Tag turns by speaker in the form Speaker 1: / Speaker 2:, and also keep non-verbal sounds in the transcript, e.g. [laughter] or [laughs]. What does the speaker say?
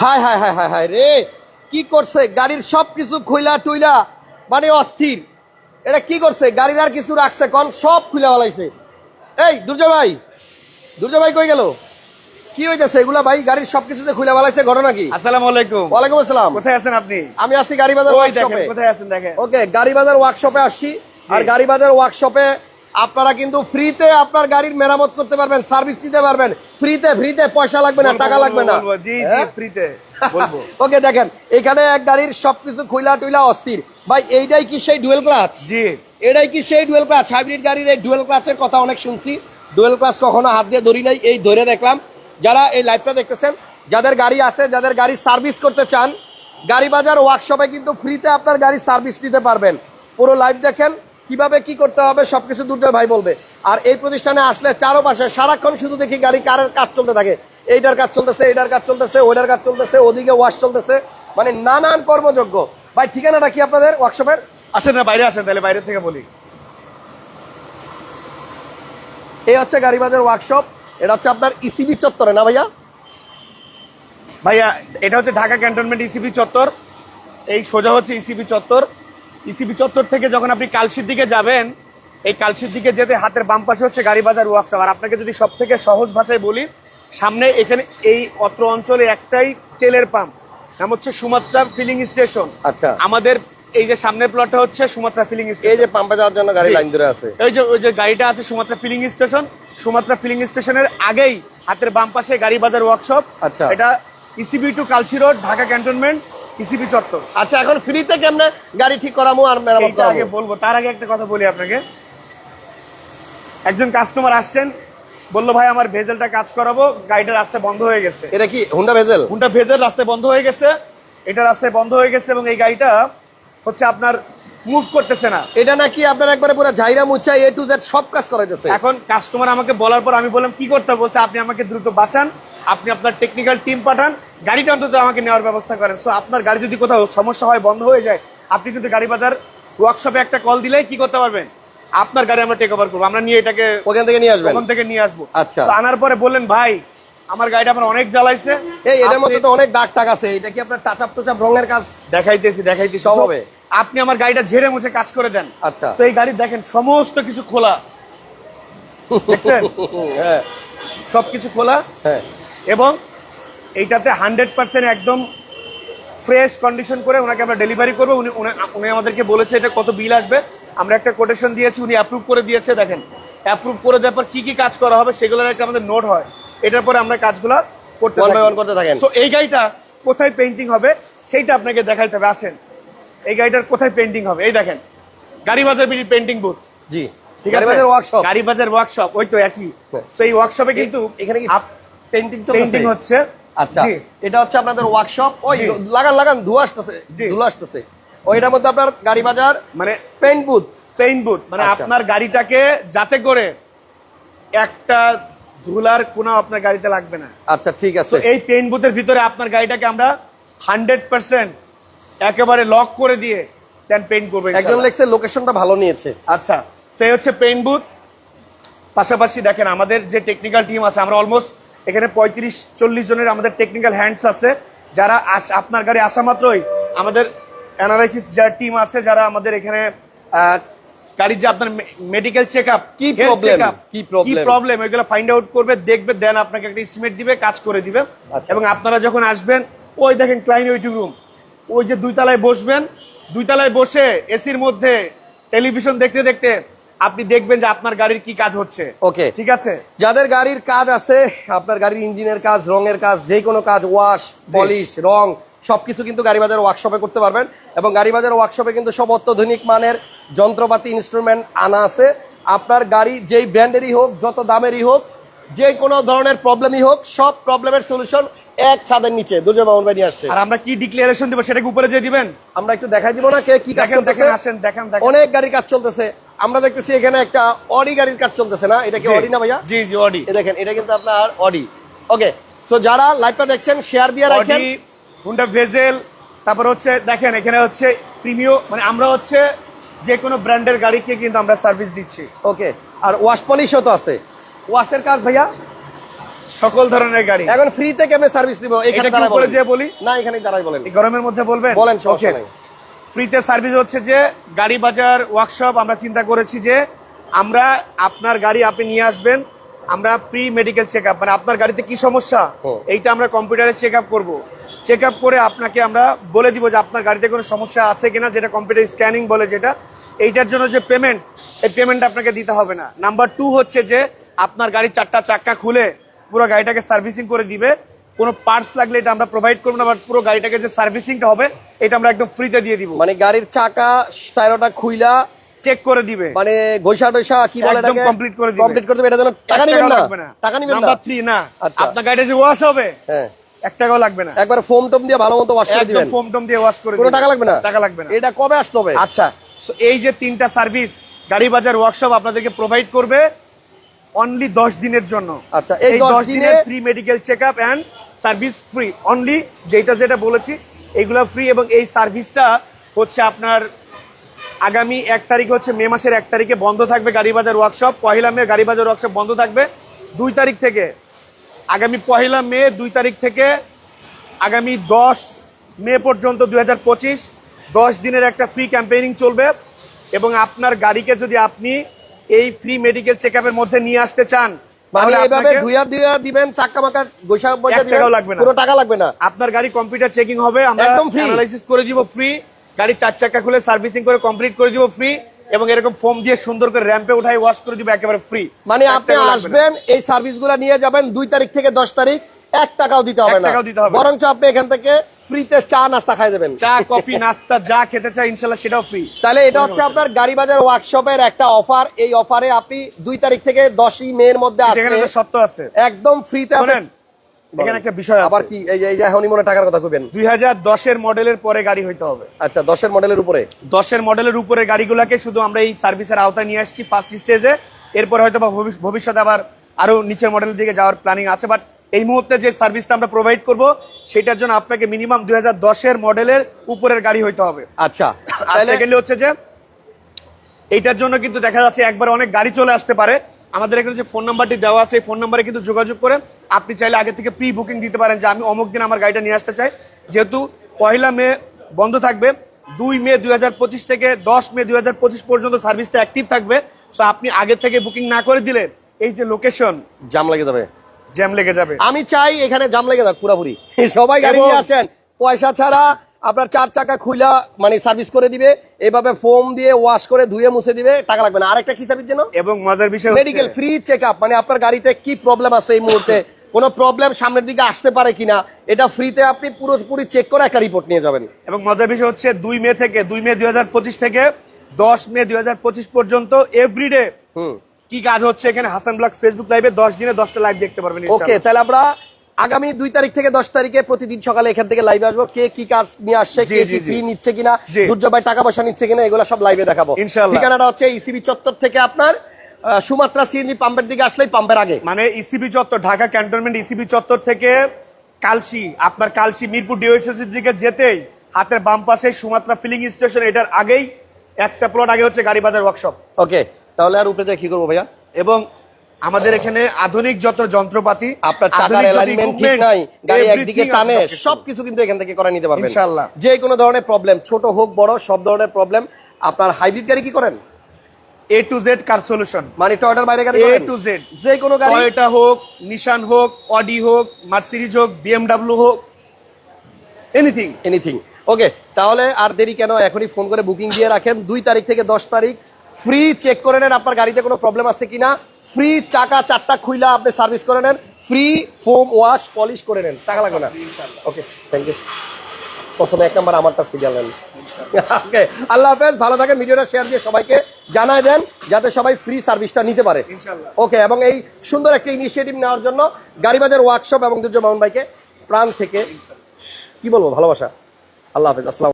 Speaker 1: হায় হায় হায় হায় হায় রে কি করছে? গাড়ির সব কিছু খুইলা টুইলা মানে অস্থির। এটা কি করছে? গাড়ির আর কিছু রাখছে কন সব খুলে ফেলাইছে। এই দুর্জয় ভাই দুর্জয় ভাই কই গেল? কি হইতেছে? এগুলা ভাই গাড়ির সব কিছুতে খুলে ফেলাইছে ঘটনা কি?
Speaker 2: আসসালামু আলাইকুম।
Speaker 1: ওয়ালাইকুম আসসালাম।
Speaker 2: কোথায় আছেন আপনি?
Speaker 1: আমি আছি গাড়ি বাজার ওয়ার্কশপে
Speaker 2: কোথায় আছেন দেখেন?
Speaker 1: ওকে গাড়ি বাজার ওয়ার্কশপে আসছি। আর গাড়ি বাজার ওয়ার্কশপে আপনারা কিন্তু ফ্রিতে আপনার গাড়ির মেরামত করতে পারবেন সার্ভিস দিতে পারবেন। ফ্রিতে ফ্রিতে পয়সা লাগবে না টাকা লাগবে না।
Speaker 2: জি জি
Speaker 1: হ্যাঁ?
Speaker 2: ফ্রিতে [laughs]
Speaker 1: ওকে দেখেন এখানে এক গাড়ির সবকিছু খুইলা টুইলা অস্থির। ভাই এইটাই কি সেই ডুয়েল ক্লাচ
Speaker 2: জি।
Speaker 1: এটাই কি সেই ডুয়েল ক্লাচ হাইব্রিড গাড়ির এই ডুয়েল ক্লাচের কথা অনেক শুনছি। ডুয়েল ক্লাচ কখনো হাত দিয়ে ধরি নাই এই ধরে দেখলাম। যারা এই লাইভটা দেখতেছেন যাদের গাড়ি আছে যাদের গাড়ি সার্ভিস করতে চান গাড়ি বাজার ওয়ার্কশপে কিন্তু ফ্রিতে আপনার গাড়ি সার্ভিস দিতে পারবেন। পুরো লাইভ দেখেন কীভাবে কি করতে হবে সবকিছু দুর্জয় ভাই বলবে। আর এই প্রতিষ্ঠানে আসলে চারোপাশে সারাক্ষণ শুধু দেখি গাড়ি কারের কাজ চলতে থাকে। এইটার কাজ চলতেছে এইটার কাজ চলতেছে ওইটার কাজ চলতেছে ওদিকে ওয়াশ চলতেছে। মানে নানান কর্মযোগ্য ভাই ঠিকানাটা কি আপনাদের ওয়ার্কশপের
Speaker 2: আসেন না বাইরে আসেন তাহলে বাইরে থেকে বলি।
Speaker 1: এই হচ্ছে গাড়িবাজার ওয়ার্কশপ এটা হচ্ছে আপনার ইসিবি চত্বরে না ভাইয়া?
Speaker 2: ভাইয়া এটা হচ্ছে ঢাকা ক্যান্টনমেন্ট ইসিবি চত্বর। এই সোজা হচ্ছে ইসিবি চত্বর। ইসিবি চত্বর থেকে যখন আপনি কালশির দিকে যাবেন এই কালশির দিকে যেতে হাতের বাম পাশে হচ্ছে গাড়ি বাজার ওয়ার্কশপ। আর আপনাকে যদি সব থেকে সহজ ভাষায় বলি সামনে এখানে এই অত্র অঞ্চলে একটাই তেলের পাম্প নাম হচ্ছে সুমাত্রা ফিলিং স্টেশন।
Speaker 1: আচ্ছা।
Speaker 2: আমাদের এই যে সামনের প্লটটা হচ্ছে সুমাত্রা ফিলিং স্টেশন এই
Speaker 1: যে পাম্পে যাওয়ার জন্য গাড়ি লাইন ধরে আছে।
Speaker 2: এই যে ওই যে গাড়িটা আছে Sumatra filling station Sumatra filling স্টেশনের আগেই হাতের বাম পাশে গাড়ি বাজার ওয়ার্কশপ।
Speaker 1: আচ্ছা।
Speaker 2: এটা ECB to Kalshi road Dhaka cantonment ECB চত্বর।
Speaker 1: আচ্ছা এখন ফ্রিতে কেমনে গাড়ি ঠিক করামো আর মেরামত
Speaker 2: সেইটা আগে বলব। তার আগে একটা কথা বলি আপনাকে। একজন কাস্টমার আসছেন বলল ভাই আমার ভেজেলটা কাজ করাবো গাড়িটা রাস্তায় বন্ধ হয়ে গেছে।
Speaker 1: এটা কি হুন্ডা ভেজেল?
Speaker 2: হুন্ডা ভেজেল রাস্তায় বন্ধ হয়ে গেছে। এটা রাস্তায় বন্ধ হয়ে গেছে এবং এই গাড়িটা হচ্ছে আপনার মুভ করতেছে না।
Speaker 1: এটা নাকি আপনার একবারে পুরো ঝাইরা মুচ্ছা এ টু জেড সব কাজ করাইতেছে?
Speaker 2: এখন কাস্টমার আমাকে বলার পর আমি বললাম কি করতে? বলছে আপনি আমাকে দ্রুত বাঁচান। আপনি আপনার টেকনিক্যাল টিম পাঠান গাড়িটা অন্তত আমাকে নেওয়ার ব্যবস্থা করেন। সো আপনার গাড়ি যদি কোথাও সমস্যা হয় বন্ধ হয়ে যায় আপনি কিন্তু গাড়ি বাজার ওয়ার্কশপে একটা কল দিলে কি করতে পারবেন? আপনার গাড়ি আমরা টেক ওভার করব। আমরা নিয়ে এটাকে
Speaker 1: ওখান থেকে নিয়ে আসব
Speaker 2: ওখান থেকে নিয়ে আসব।
Speaker 1: আচ্ছা।
Speaker 2: আনার পরে বললেন ভাই আমার গাড়িটা আমার অনেক জ্বালাইছে।
Speaker 1: এই এটার মধ্যে তো অনেক দাগ টাক আছে। এটা কি আপনার টাচাপ টুচাপ রঙের কাজ?
Speaker 2: দেখাইতেছি দেখাইতেছি।
Speaker 1: সব হবে।
Speaker 2: আপনি আমার গাড়িটা ঝেড়ে মুছে কাজ করে দেন।
Speaker 1: আচ্ছা।
Speaker 2: সেই গাড়ি দেখেন সমস্ত কিছু খোলা। [laughs] দেখছেন?
Speaker 1: হ্যাঁ।
Speaker 2: সবকিছু খোলা।
Speaker 1: হ্যাঁ।
Speaker 2: এবং এইটাতে হান্ড্রেড পার্সেন্ট একদম ফ্রেশ কন্ডিশন করে ওনাকে আমরা ডেলিভারি করব। উনি উনি- আমাদেরকে বলেছে এটা কত বিল আসবে। আমরা একটা কোটেশন দিয়েছি উনি অ্যাপ্রুভ করে দিয়েছে দেখেন। অ্যাপ্রুভ করে দেওয়ার পর কি কি কাজ করা হবে সেগুলোর একটা আমাদের নোট হয়। এটার পরে আমরা কাজগুলো করতে
Speaker 1: করতে থাকেন।
Speaker 2: সো এই গাড়িটা কোথায় পেন্টিং হবে সেইটা আপনাকে দেখাইতে হবে। আসেন। এই গাড়িটার কোথায় পেন্টিং হবে? এই দেখেন। গাড়ি বাজার বিলি পেন্টিং বুথ
Speaker 1: জি।
Speaker 2: ঠিক আছে?
Speaker 1: গাড়িবাজার ওয়ার্কশপ
Speaker 2: গাড়ি বাজার ওয়ার্কশপ ওই তো একই।
Speaker 1: হ্যাঁ।
Speaker 2: তো এই ওয়ার্কশপে কিন্তু
Speaker 1: এখানে কি পেন্টিং
Speaker 2: পেন্টিং হচ্ছে
Speaker 1: আচ্ছা এটা হচ্ছে আপনাদের ওয়ার্কশপ ওই লাগান লাগান ধোয়া আসতেছে। ধুলো আসতেছে। ওইটার মধ্যে আপনার গাড়ি বাজার
Speaker 2: মানে
Speaker 1: পেন্ট বুথ
Speaker 2: পেইন্ট বুথ মানে
Speaker 1: আচ্ছা।
Speaker 2: আপনার গাড়িটাকে যাতে করে একটা ধুলার কোনো আপনার গাড়িতে লাগবে না।
Speaker 1: আচ্ছা ঠিক আছে।
Speaker 2: এই পেইন্ট বুথের ভিতরে আপনার গাড়িটাকে আমরা হান্ড্রেড পার্সেন্ট একেবারে লক করে দিয়ে দেন পেইন্ট করব
Speaker 1: একজন। লেখছে লোকেশনটা ভালো নিয়েছে।
Speaker 2: আচ্ছা সেই হচ্ছে পেইন্ট বুথ পাশাপাশি দেখেন আমাদের যে টেকনিক্যাল টিম আছে আমরা অলমোস্ট এখানে পঁয়ত্রিশ চল্লিশ জনের আমাদের টেকনিক্যাল হ্যান্ডস আছে। যারা আপনার গাড়ি আসা মাত্রই আমাদের অ্যানালাইসিস যারা টিম আছে যারা আমাদের এখানে গাড়ির যে আপনার মেডিকেল চেক আপ
Speaker 1: কি?
Speaker 2: প্রবলেম ওইগুলো ফাইন্ড আউট করবে দেখবে দেন আপনাকে একটা এস্টিমেট দিবে কাজ করে দিবে।
Speaker 1: আচ্ছা।
Speaker 2: এবং আপনারা যখন আসবেন ওই দেখেন ক্লাইন ওয়েটিং রুম ওই যে দুই তলায় বসবেন দুই তলায় বসে এসির মধ্যে টেলিভিশন দেখতে দেখতে আপনি দেখবেন যে আপনার গাড়ির কি কাজ হচ্ছে।
Speaker 1: ওকে
Speaker 2: ঠিক আছে?
Speaker 1: যাদের গাড়ির কাজ আছে আপনার গাড়ির ইঞ্জিনের কাজ রঙের কাজ যে কোনো কাজ ওয়াশ পলিশ রং সবকিছু কিন্তু গাড়ি বাজার ওয়ার্কশপে করতে পারবেন। এবং গাড়ি বাজার ওয়ার্কশপে কিন্তু সব অত্যাধুনিক মানের যন্ত্রপাতি ইনস্ট্রুমেন্ট আনা আছে। আপনার গাড়ি যেই ব্র্যান্ডেরই হোক যত দামেরই হোক যে কোনো ধরনের প্রবলেমই হোক সব প্রবলেমের সলিউশন এক ছাদের নিচে। দুর্জয় মামুন ভাই আসছে।
Speaker 2: আর আমরা কি ডিক্লারেশন দিব সেটাকে উপরে যে দিবেন?
Speaker 1: আমরা একটু দেখাই দিব না কে কি কাজ
Speaker 2: দেখেন
Speaker 1: করতেছে।
Speaker 2: দেখেন আসেন দেখেন দেখেন।
Speaker 1: অনেক গাড়ির কাজ চলতেছে। আমরা দেখতেছি এখানে একটা অডি গাড়ির কাজ চলতেছে না? এটা কি অডি না ভাইয়া?
Speaker 2: জি জি অডি।
Speaker 1: দেখেন এটা কিন্তু আপনার অডি। ওকে সো যারা লাইভটা দেখছেন শেয়ার দিয়ে রাখেন।
Speaker 2: অডি হুন্ডা ভেজেল তারপর হচ্ছে দেখেন এখানে হচ্ছে প্রিমিয় মানে আমরা হচ্ছে যে কোনো ব্র্যান্ডের গাড়িকে কিন্তু আমরা সার্ভিস দিচ্ছি।
Speaker 1: ওকে আর ওয়াশ পলিশও তো আছে। ওয়াশের কাজ ভাইয়া?
Speaker 2: সকল ধরনের গাড়ি।
Speaker 1: এখন ফ্রিতে কেমনে সার্ভিস দিব? এখানে দাঁড়ায়।
Speaker 2: যেয়ে বলি?
Speaker 1: না এখানে দাঁড়াই বলেন।
Speaker 2: গরমের মধ্যে বলবেন?
Speaker 1: বলেন সমস্যা নাই।
Speaker 2: ফ্রিতে সার্ভিস হচ্ছে যে গাড়ি বাজার ওয়ার্কশপ আমরা চিন্তা করেছি যে আমরা আপনার গাড়ি আপনি নিয়ে আসবেন আমরা ফ্রি মেডিকেল চেক আপ মানে আপনার গাড়িতে কি সমস্যা? এইটা আমরা কম্পিউটারে চেক আপ করব। চেক আপ করে আপনাকে আমরা বলে দিব যে আপনার গাড়িতে কোনো সমস্যা আছে কিনা যেটা কম্পিউটার স্ক্যানিং বলে যেটা। এইটার জন্য যে পেমেন্ট এই পেমেন্ট আপনাকে দিতে হবে না। নাম্বার টু হচ্ছে যে আপনার গাড়ির চারটা চাক্কা খুলে পুরো গাড়িটাকে সার্ভিসিং করে দিবে। কোনো পার্টস লাগলে এটা আমরা প্রোভাইড করব না বাট পুরো গাড়িটাকে যে সার্ভিসিংটা হবে এটা আমরা একদম ফ্রিতে দিয়ে দিব।
Speaker 1: মানে গাড়ির চাকা খুইলা
Speaker 2: চেক করে দিবে।
Speaker 1: মানে ঘষা কি বলে
Speaker 2: একদম complete করে দিবে।
Speaker 1: কমপ্লিট করে দেবে এটা যেন টাকা নিবেন না? টাকা নিবেন না?
Speaker 2: নাম্বার থ্রি না।
Speaker 1: আচ্ছা।
Speaker 2: আপনার গাড়িটা যে ওয়াশ হবে
Speaker 1: হ্যাঁ।
Speaker 2: এক টাকাও লাগবে না।
Speaker 1: একবার ফোম টম দিয়ে ভালো মতো ওয়াশ করে
Speaker 2: একদম
Speaker 1: দিবেন।
Speaker 2: ফোম টোম দিয়ে ওয়াশ করে
Speaker 1: কোনো টাকা লাগবে না?
Speaker 2: টাকা লাগবে না।
Speaker 1: এটা কবে আসতে হবে?
Speaker 2: আচ্ছা এই যে তিনটা সার্ভিস গাড়ি বাজার ওয়ার্কশপ আপনাদেরকে প্রোভাইড করবে। অনলি দশ দিনের জন্য।
Speaker 1: আচ্ছা, এই 10 দিনে-
Speaker 2: free medical check up and service free only যেটা যেটা বলেছি এগুলো ফ্রি এবং এই সার্ভিসটা হচ্ছে আপনার আগামী এক তারিখ হচ্ছে মে মাসের এক তারিখে বন্ধ থাকবে গাড়ি বাজার ওয়ার্কশপ পহেলা মে গাড়ি বাজার ওয়ার্কশপ বন্ধ থাকবে। দুই তারিখ থেকে আগামী পহেলা মে দুই তারিখ থেকে আগামী দশ মে পর্যন্ত দুই হাজার পঁচিশ দশ দিনের একটা ফ্রি ক্যাম্পেইনিং চলবে এবং আপনার গাড়িকে যদি আপনি এই ফ্রি মেডিকেল চেক মধ্যে নিয়ে আসতে চান
Speaker 1: মানে এইভাবে ধুইয়া ধুইয়া দিবেন চাক্কা মাকা গোসা বইটা
Speaker 2: এক লাগবে না।
Speaker 1: পুরো টাকা লাগবে না
Speaker 2: আপনার গাড়ি কম্পিউটার চেকিং হবে আমরা
Speaker 1: একদম free।
Speaker 2: অ্যানালাইসিস করে দিব ফ্রি গাড়ি চার চাকা খুলে সার্ভিসিং করে কমপ্লিট করে দিব ফ্রি এবং এরকম ফোম দিয়ে সুন্দর করে র্যাম্পে উঠাই ওয়াশ করে দিব একেবারে ফ্রি
Speaker 1: মানে আপনি আসবেন এই সার্ভিস সার্ভিসগুলো নিয়ে যাবেন দুই তারিখ থেকে দশ তারিখ এক টাকাও দিতে হবে না।
Speaker 2: টাকাও দিতে হবে। না।
Speaker 1: বরঞ্চ আপনি এখান থেকে ফ্রিতে চা নাস্তা খাই দেবেন।
Speaker 2: চা কফি নাস্তা যা খেতে চাই ইনশাল্লাহ সেটাও ফ্রি
Speaker 1: তাহলে এটা হচ্ছে আপনার গাড়ি বাজার ওয়ার্কশপের একটা অফার এই অফারে আপনি দুই তারিখ থেকে দশই মে এর মধ্যে
Speaker 2: এখানে
Speaker 1: আসলে
Speaker 2: সত্য আছে।
Speaker 1: একদম ফ্রিতে
Speaker 2: শোনেন এখানে একটা বিষয়
Speaker 1: আবার কি? এই যে এখনই মনে টাকার কথা কইবেন।
Speaker 2: দুই হাজার দশের মডেলের পরে গাড়ি হইতে হবে।
Speaker 1: আচ্ছা দশের মডেলের উপরে?
Speaker 2: দশের মডেলের উপরে গাড়িগুলোকে শুধু আমরা এই সার্ভিসের আওতায় নিয়ে আসছি ফার্স্ট স্টেজে এরপরে হয়তো বা ভবিষ্যতে আবার আরও নিচের মডেলের দিকে যাওয়ার প্ল্যানিং আছে বাট এই মুহূর্তে যে সার্ভিসটা আমরা প্রোভাইড করব সেটার জন্য আপনাকে মিনিমাম দুই হাজার মডেলের উপরের গাড়ি হইতে হবে।
Speaker 1: আচ্ছা
Speaker 2: সেকেন্ডলি হচ্ছে যে এইটার জন্য কিন্তু দেখা যাচ্ছে একবার অনেক গাড়ি চলে আসতে পারে। আমাদের এখানে যে ফোন নাম্বারটি দেওয়া আছে এই ফোন নাম্বারে কিন্তু যোগাযোগ করে আপনি চাইলে আগে থেকে প্রি বুকিং দিতে পারেন যে আমি অমুক দিন আমার গাড়িটা নিয়ে আসতে চাই। যেহেতু পয়লা মে বন্ধ থাকবে দুই মে দুই হাজার পঁচিশ থেকে দশ মে দুই হাজার পঁচিশ পর্যন্ত সার্ভিসটা অ্যাক্টিভ থাকবে। সো আপনি আগে থেকে বুকিং না করে দিলে এই যে লোকেশন
Speaker 1: জাম লেগে যাবে।
Speaker 2: জ্যাম লেগে যাবে।
Speaker 1: আমি চাই এখানে জ্যাম লেগে যাক পুরাপুরি। [laughs] সবাই গাড়ি নিয়ে আসেন। পয়সা ছাড়া আপনার চার চাকা খুইলা মানে সার্ভিস করে দিবে। এভাবে ফোম দিয়ে ওয়াশ করে ধুয়ে মুছে দিবে টাকা লাগবে না। আরেকটা কি সার্ভিস যেন?
Speaker 2: এবং মজার বিষয়
Speaker 1: মেডিকেল ফ্রি চেক আপ মানে আপনার গাড়িতে কি প্রবলেম আছে এই মুহূর্তে? [laughs] কোনো প্রবলেম সামনের দিকে আসতে পারে কিনা? এটা ফ্রিতে আপনি পুরোপুরি চেক করে একটা রিপোর্ট নিয়ে যাবেন।
Speaker 2: এবং মজার বিষয় হচ্ছে দুই মে থেকে দুই মে দুই থেকে দশ মে দুই পর্যন্ত এভরিডে
Speaker 1: হুম।
Speaker 2: কি কাজ হচ্ছে এখানে? হাসান ব্লগ ফেসবুক লাইভে দশ দিনে দশটা লাইভ দেখতে পারবেন
Speaker 1: ওকে তাহলে আমরা আগামী দুই তারিখ থেকে দশ তারিখে প্রতিদিন সকালে এখান থেকে লাইভে আসব। কে কি কাজ নিয়ে আসছে কে কি। ফ্রি নিচ্ছে কিনা ভাই টাকা পয়সা নিচ্ছে কিনা এগুলো সব লাইভে দেখাবো।
Speaker 2: ইনশাআল্লাহ।
Speaker 1: ঠিকানাটা হচ্ছে ইসিবি চত্বর থেকে আপনার সুমাত্রা সিএনজি পাম্পের দিকে আসলেই পাম্পের আগে।
Speaker 2: মানে ইসিবি চত্বর ঢাকা ক্যান্টনমেন্ট ইসিবি চত্বর থেকে কালসি আপনার কালসি মিরপুর ডিওএসএসির দিকে যেতেই হাতের বাম পাশে সুমাত্রা ফিলিং স্টেশন এটার আগেই একটা প্লট আগে হচ্ছে গাড়ি বাজার ওয়ার্কশপ
Speaker 1: ওকে তাহলে আর উপরে যাই কি করব ভাইয়া?
Speaker 2: এবং আমাদের এখানে আধুনিক যত যন্ত্রপাতি
Speaker 1: আপনার চাকার অ্যালাইনমেন্ট ঠিক নাই গাড়ি একদিকে টানে
Speaker 2: সবকিছু।
Speaker 1: কিন্তু এখান থেকে করে নিতে পারবেন।
Speaker 2: ইনশাআল্লাহ।
Speaker 1: যে কোনো ধরনের প্রবলেম ছোট হোক বড় সব ধরনের প্রবলেম আপনার হাইব্রিড গাড়ি কি করেন?
Speaker 2: A to Z car solution
Speaker 1: মানে টয়টার বাইরে গাড়ি
Speaker 2: এ টু জেড
Speaker 1: যে কোনো গাড়ি
Speaker 2: টয়োটা হোক নিশান হোক অডি হোক মার্সিডিজ হোক বিএমডাব্লিউ হোক এনিথিং
Speaker 1: এনিথিং ওকে তাহলে আর দেরি কেন? এখনই ফোন করে বুকিং দিয়ে রাখেন। দুই তারিখ থেকে দশ তারিখ ফ্রি চেক করে নেন আপনার গাড়িতে কোনো প্রবলেম আছে কিনা। ফ্রি চাকা চারটা খুইলা আপনি সার্ভিস করে নেন। ফ্রি ফোম ওয়াশ পলিশ করে নেন। টাকা লাগবে না? ওকে থ্যাংক ইউ প্রথমে এক নাম্বার আমারটা সিরিয়াল নেন। ওকে [laughs] আল্লাহ হাফেজ ভালো থাকেন ভিডিওটা শেয়ার দিয়ে সবাইকে জানায় দেন যাতে সবাই ফ্রি সার্ভিসটা নিতে পারে। ওকে এবং এই সুন্দর একটা ইনিশিয়েটিভ নেওয়ার জন্য গাড়ি বাজার ওয়ার্কশপ এবং দুর্য মামুন ভাইকে প্রাণ থেকে কি বলব ভালোবাসা। আল্লাহ হাফেজ আসসালাম